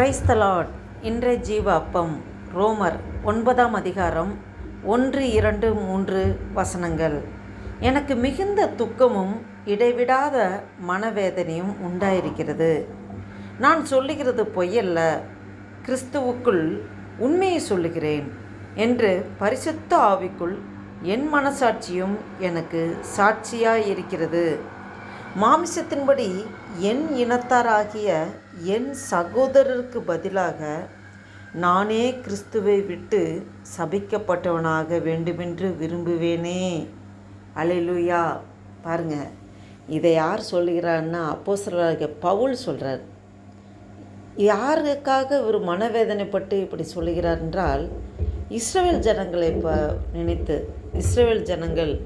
கிரைஸ்தலாட் இன்றைய ஜீவ அப்பம் ரோமர் ஒன்பதாம் அதிகாரம் ஒன்று இரண்டு மூன்று வசனங்கள். எனக்கு மிகுந்த துக்கமும் இடைவிடாத மனவேதனையும் உண்டாயிருக்கிறது. நான் சொல்லுகிறது பொய்யல்ல கிறிஸ்துவுக்குள் உண்மையை சொல்லுகிறேன் என்று பரிசுத்த ஆவிக்குள் என் மனசாட்சியும் எனக்கு சாட்சியாயிருக்கிறது. மாமிசத்தின்படி என் இனத்தாராகிய என் சகோதரருக்கு பதிலாக நானே கிறிஸ்துவை விட்டு சபிக்கப்பட்டவனாக வேண்டுமென்று விரும்புவேனே. அலையிலுயா. பாருங்க இதை யார் சொல்லுகிறார்னா அப்போஸ்தலராகிய பவுல் சொல்கிறார் யாருக்காக இவர் மனவேதனைப்பட்டு இப்படி சொல்கிறார் என்றால் இஸ்ரேல் ஜனங்களை இப்போ நினைத்து இஸ்ரேல் ஜனங்கள்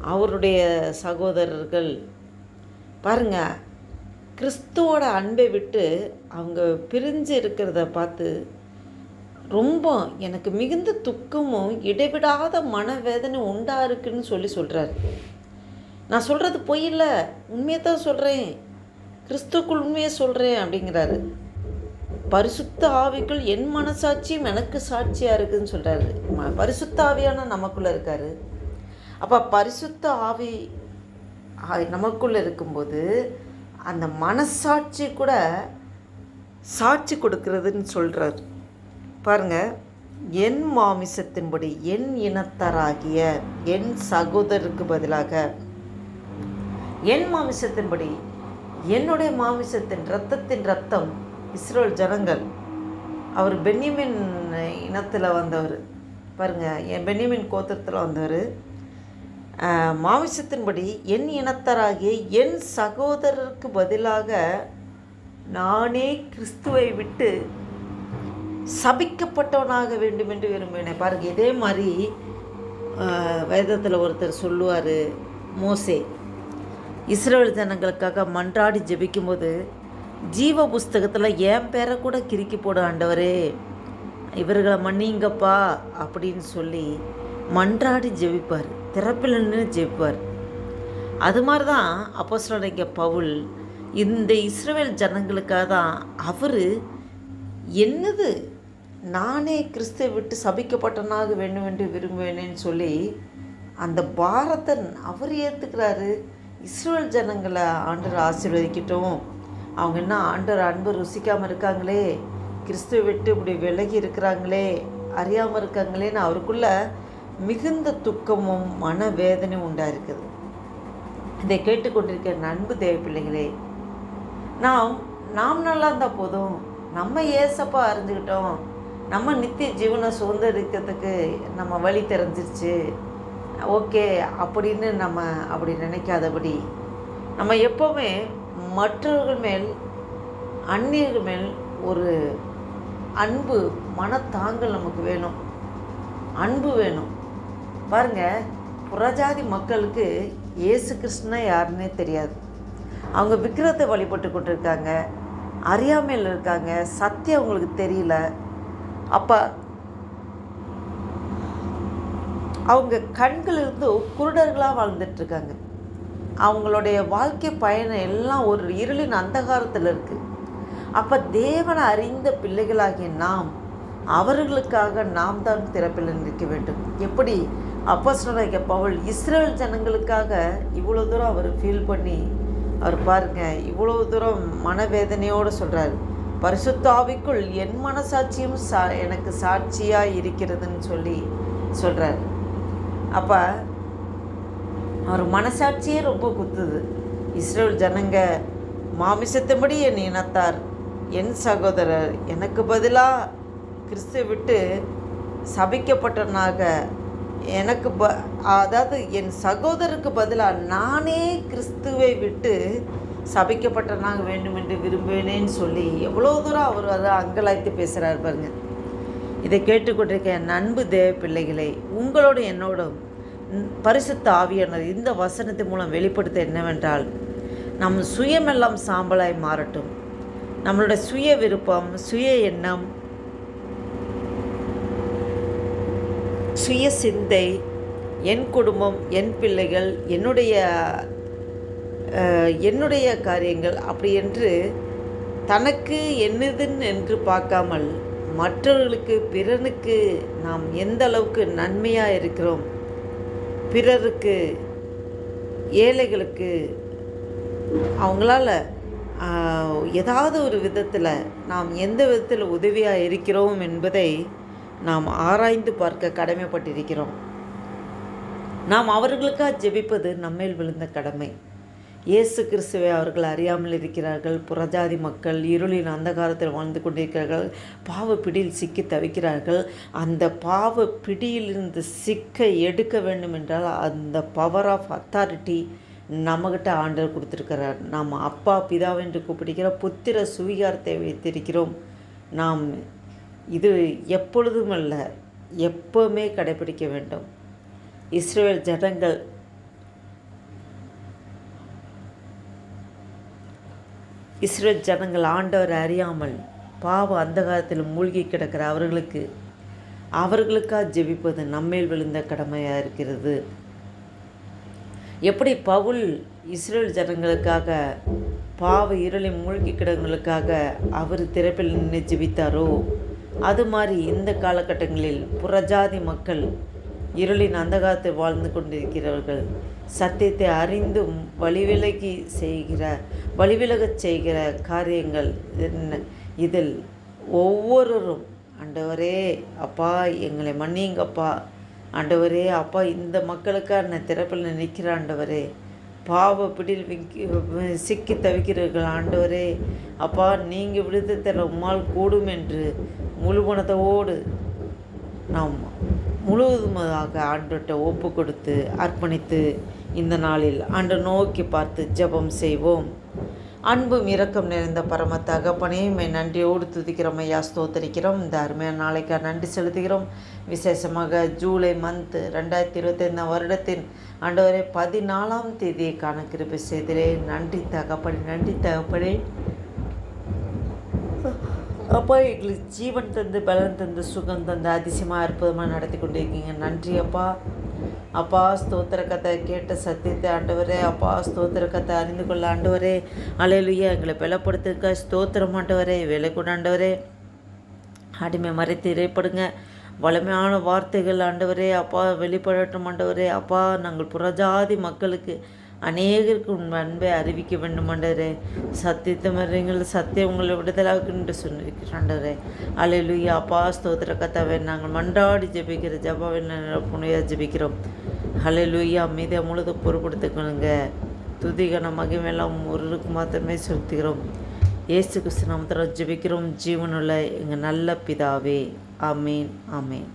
அவருடைய சகோதரர்கள் பாருங்கள் கிறிஸ்துவோட அன்பை விட்டு அவங்க பிரிஞ்சு இருக்கிறத பார்த்து ரொம்ப எனக்கு மிகுந்த துக்கமும் இடைவிடாத மனவேதனை உண்டா இருக்குன்னு சொல்லி சொல்கிறார் நான் சொல்கிறது பொய் இல்லை உண்மையை தான் சொல்கிறேன் கிறிஸ்துக்குள் உண்மையை சொல்கிறேன் அப்படிங்கிறாரு. பரிசுத்த ஆவிக்குள் என் மனசாட்சியும் எனக்கு சாட்சியாக இருக்குதுன்னு சொல்கிறாரு பரிசுத்த ஆவியான நமக்குள்ளே இருக்காரு. அப்போ பரிசுத்த ஆவி நமக்குள்ளே இருக்கும்போது அந்த மனசாட்சி கூட சாட்சி கொடுக்கறதுன்னு சொல்கிறார் பாருங்க என் மாமிசத்தின்படி என் இனத்தராகிய என் சகோதரருக்கு பதிலாக என் மாமிசத்தின்படி என்னுடைய மாமிசத்தின் ரத்தத்தின் ரத்தம் இஸ்ரோல் ஜனங்கள். அவர் பென்னிமின் இனத்தில் வந்தவர். பாருங்கள் என் பென்னிமின் கோத்திரத்தில் வந்தவர். மாமிசத்தின்படி என் இனத்தராகிய என் சகோதரருக்கு பதிலாக நானே கிறிஸ்துவை விட்டு சபிக்கப்பட்டவனாக வேண்டும் என்று விரும்பினேன். பாருங்க இதே மாதிரி வேதத்தில் ஒருத்தர் சொல்லுவார் மோசே இஸ்ரேல் ஜனங்களுக்காக மன்றாடி ஜெபிக்கும்போது ஜீவ புஸ்தகத்தில் என் பேரை கூட கிறுக்கி போடு ஆண்டவரே இவர்களை மன்னிங்கப்பா அப்படின்னு சொல்லி மன்றாடி ஜெபிப்பார். திறப்பில் நின்று ஜெபிப்பார் அது மாதிரி தான் அப்போஸ்தலனாகிய பவுல் இந்த இஸ்ரேல் ஜனங்களுக்காக தான் அவர் என்னது நானே கிறிஸ்துவை விட்டு சபிக்கப்பட்டனாக வேண்டும் என்று விரும்புவேனேன்னு சொல்லி அந்த பாரத்தை அவர் ஏற்றுக்கிறாரு இஸ்ரேல் ஜனங்களை ஆண்டர் ஆசீர்வதிக்கட்டும். அவங்க என்ன ஆண்டர் அன்பு ருசிக்காமல் இருக்காங்களே? கிறிஸ்துவை விட்டு இப்படி விலகி இருக்கிறாங்களே? அறியாமல் இருக்காங்களேன்னு அவருக்குள்ளே மிகுந்த துக்கமும் மனவேதனையும் உண்டாயிருக்குது. இதை கேட்டுக்கொண்டிருக்கிற நண்பு தேவ பிள்ளைகளே நாம் நாம் நல்லா இருந்தால் போதும். நம்ம ஏசப்பா அறிஞ்சுக்கிட்டோம். நம்ம நித்திய ஜீவனை சுதந்திரிக்கிறதுக்கு நம்ம வழி தெரிஞ்சிருச்சு. ஓகே அப்படின்னு நம்ம அப்படி நினைக்காதபடி நம்ம எப்போவுமே மற்றவர்கள் மேல் அந்நியர்கள் மேல் ஒரு அன்பு மனத்தாங்கல் நமக்கு வேணும். அன்பு வேணும். பாருங்க புறஜாதி மக்களுக்கு இயேசு கிருஷ்ணா யாருன்னே தெரியாது. அவங்க விக்கிரத்தை வழிபட்டு கொண்டிருக்காங்க அறியாமையில் இருக்காங்க சத்தியம் அவங்களுக்கு தெரியல. அப்போ அவங்க கண்கள் இருந்து குருடர்களாக வாழ்ந்துட்டுருக்காங்க. அவங்களுடைய வாழ்க்கை பயணம் எல்லாம் ஒரு இருளின் அந்தகாரத்தில் இருக்குது அப்போ தேவனை அறிந்த பிள்ளைகளாகிய நாம் அவர்களுக்காக நாம் தான் திறப்பில் நிற்க வேண்டும். எப்படி? அப்போஸ்தலனாகிய பவுல் இஸ்ரேல் ஜனங்களுக்காக இவ்வளோ தூரம் அவர் ஃபீல் பண்ணி அவர் பாருங்கள் இவ்வளோ தூரம் மனவேதனையோடு சொல்கிறார் பரிசுத்தாவிக்குள் என் மனசாட்சியும் சா எனக்கு சாட்சியாக இருக்கிறதுன்னு சொல்லி சொல்கிறார் அப்போ அவர் மனசாட்சியே ரொம்ப குத்துது. இஸ்ரேல் ஜனங்க மாமிசத்தின்படி என் இனத்தார். என் சகோதரர் எனக்கு பதிலாக கிறிஸ்து விட்டு சபிக்கப்பட்டனாக எனக்கு ப அதாவது என் சகோதரருக்கு பதிலாக நானே கிறிஸ்துவை விட்டு சபிக்கப்பட்டனாக வேண்டும் என்று விரும்புவேனேன்னு சொல்லி எவ்வளோ தூரம் அவர் அதை அங்கலாய்த்து பேசுகிறார் பாருங்க. இதை கேட்டுக்கொண்டிருக்க என் அன்பு தேவ பிள்ளைகளை உங்களோட என்னோடும் பரிசுத்த ஆவியானது இந்த வசனத்தின் மூலம் வெளிப்படுத்த என்னவென்றால் நம் சுயமெல்லாம் சாம்பலாய் மாறட்டும். நம்மளோட சுய விருப்பம் சுய எண்ணம் சுய சிந்தை என் குடும்பம் என் பிள்ளைகள் என்னுடைய என்னுடைய காரியங்கள் அப்படி என்று தனக்கு என்னதுன்னு என்று பார்க்காமல் மற்றவர்களுக்கு பிறனுக்கு நாம் எந்த அளவுக்கு நன்மையாக இருக்கிறோம்? பிறருக்கு ஏழைகளுக்கு அவங்களால ஏதாவது ஒரு விதத்தில் நாம் எந்த விதத்தில் உதவியாக இருக்கிறோம் என்பதை நாம் ஆராய்ந்து பார்க்க கடமைப்பட்டிருக்கிறோம். நாம் அவர்களுக்காக ஜெபிப்பது நம்மேல் விழுந்த கடமை. இயேசு கிறிஸ்துவை அவர்கள் அறியாமல் இருக்கிறார்கள். புறஜாதி மக்கள் இருளின் அந்தகாரத்தில் வாழ்ந்து கொண்டிருக்கிறார்கள். பாவ பிடியில் சிக்கி தவிக்கிறார்கள். அந்த பாவ பிடியிலிருந்து சிக்க எடுக்க வேண்டும் என்றால் அந்த பவர் ஆஃப் அத்தாரிட்டி நம்மகிட்ட ஆண்டர் கொடுத்துருக்கிறார். நாம் அப்பா பிதாவென்று கூப்பிடுகிற புத்திர சுவிகாரத்தை வைத்திருக்கிறோம். நாம் இது எப்பொழுதுமல்ல எப்போவுமே கடைபிடிக்க வேண்டும். இஸ்ரேல் ஜனங்கள் இஸ்ரேல் ஜனங்கள் ஆண்டவர் அறியாமல் பாவ அந்தகாரத்தில் மூழ்கி கிடக்கிற அவர்களுக்கு அவர்களுக்காக ஜெபிப்பது நம்மேல் விழுந்த கடமையாக இருக்கிறது? எப்படி பவுல் இஸ்ரேல் ஜனங்களுக்காக பாவ இருளை மூழ்கி கிடங்களுக்காக அவர் திறப்பில் நின்று ஜெபித்தாரோ? அது மாதிரி இந்த காலகட்டங்களில் புறஜாதி மக்கள் இருளின் அந்தகாரத்தில் வாழ்ந்து கொண்டிருக்கிறவர்கள் சத்தியத்தை அறிந்தும் வழிவிலகி செய்கிற வழிவிலகச் செய்கிற காரியங்கள் என்ன? இதில் ஒவ்வொருவரும் ஆண்டவரே அப்பா எங்களை மன்னிங்கப்பா. ஆண்டவரே அப்பா இந்த மக்களுக்காக நான் திறப்பில் நிற்கிற ஆண்டவரே. பாவ பிடியில் சிக்கி தவிக்கிறீர்கள். ஆண்டவரே அப்பா நீங்கள் விடுத்து தர உம்மால் கூடும் என்று முழு மனதோடு நாம் முழுவதுமாக ஆண்டுகிட்ட ஒப்பு கொடுத்து அர்ப்பணித்து இந்த நாளில் ஆண்டு நோக்கி பார்த்து ஜெபம் செய்வோம். அன்பும் இரக்கம் நிறைந்த பரம தகப்பனையும் நன்றியோடு துதிக்கிறோம். ஐயா ஸ்தோத்தரிக்கிறோம். இந்த அருமையான நாளைக்கு நன்றி செலுத்துகிறோம். விசேஷமாக ஜூலை மந்த் ரெண்டாயிரத்தி இருபத்தைந்தாம் வருடத்தின் ஆண்டவரே பதினாலாம் தேதியை காண கிருபை செய்திலே நன்றி தகப்பனே நன்றி தகப்பனே. அப்பா எங்களுக்கு ஜீவன் தந்து பலன் தந்து சுகம் தந்து அதிசயமாக அற்புதமாக நடத்தி கொண்டிருக்கீங்க. நன்றி அப்பா. அப்பா ஸ்தோத்திர கதை கேட்ட சத்தியத்தை ஆண்டவரே. அப்பா ஸ்தோத்திர கதை அறிந்து கொள்ள ஆண்டவரே. அலையிலுயா எங்களை பலப்படுத்துக்க ஸ்தோத்திரம் ஆண்டவரே. வேலை கொண்டாண்டவரே அடிமை மறைத்து இறைப்படுங்க. வலிமையான வார்த்தைகள் ஆண்டவரே. அப்பா வெளிப்படட்டும் ஆண்டவரே. அப்பா நாங்கள் புறஜாதி மக்களுக்கு அநேகருக்கு உன் அன்பை அறிவிக்க வேண்டும் ஆண்டவரே. சத்தியத்தை மருங்கள் சத்தியம் உங்களை விடுதலாக்கு என்று சொன்னிருக்கிறேன் ஆண்டவரே அலையிலுயா அப்பா ஸ்தோத்திர கத்தாவே நாங்கள் மன்றாடி ஜெபிக்கிற ஜபாவின் புனையாக ஜெபிக்கிறோம். அலையிலுயா மீதை முழுது பொறுப்படுத்திக்கணுங்க துதிகன மகிமெல்லாம் ஒருவருக்கு மாத்திரமே செலுத்துகிறோம். இயேசு கிறிஸ்து நாமத்தில் ஜெபிக்கிறோம். ஜீவனுள்ள எங்கள் நல்ல பிதாவே. ஆமீன் ஆமீன்.